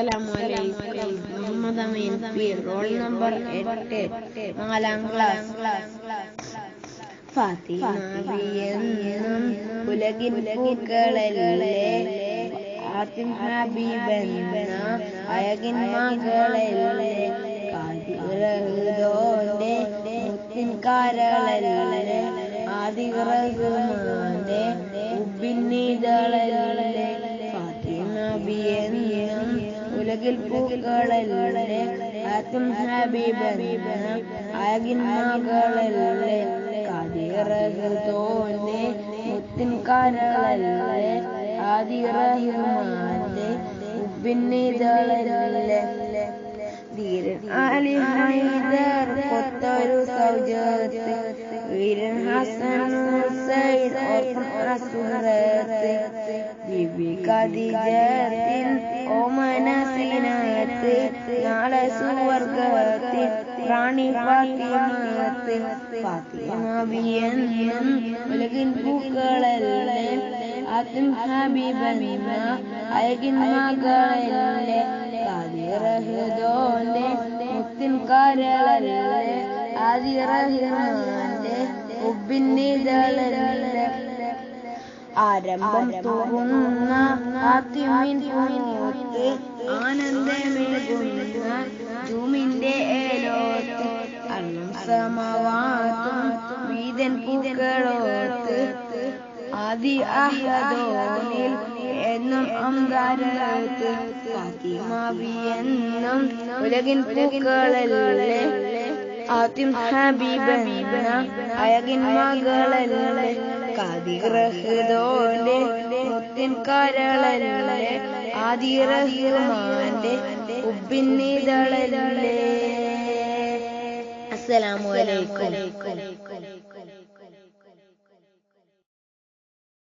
അസ്സലാമലൈക്കും Muhammad Ameen. P roll number എട്ട് നാലാം ക്ലാസ് ഫാത്തിമ എന്നും ഉലകിൻ ആത്തിം ഹബീബെന്ന അഴകിൻ മകളല്ലേ കാതിറഹുദോന്റെ മുത്തിൻ കാരളല്ലേ ആദിറഹുമാന്റെ ഫാത്തിമ എന്നും ഉലകിൽ പൂക്കളല്ലേ? ആത്തും ഹബീബെന്ന അഴകിൻ മകളല്ലേ? കാതിറഹുദോന്റെ മുത്തിൻ കാരളല്ലേ ആദിറഹുമാന്റെ ഉബിന്നിതളല്ലേ ധീരൻ അലി ഹൈദർ കൊത്തൊരു സൗജത്ത് വീരൻ ഹസൻ ഹുസൈൻ ഓർക്കും ഖദീജത്തിൻ ഓമനസിനകത്ത് നാളെ സുവർഗത്തിൽ റാണി ഫാത്തിമത്ത് ഫാത്തിമ ബിയെന്നും ഉലകിൻ പൂക്കളല്ലേ? അഴകിൻ മകളല്ലേ കാതിറഹുദോന്റെ മുത്തിൻ കരളല്ലേ? ആദിറഹ്മാന്റെ ഉബിന്നിതളല്ലേ ആരംഭം തോന്നുന്ന ആനന്ദമേകുന്ന അന്നും ആദി എന്നും ഉലകിൻ പൂക്കളല്ലേ? ആദ്യം ഹബീബ അയകിൻ മകളല്ലേ? കാതിറഹുദോന്റെ മുത്തിൻ കരളല്ലേ ആദിറഹ്മാന്റെ ഉബിന്നിതളല്ലേ അസ്സലാമു അലൈക്കും.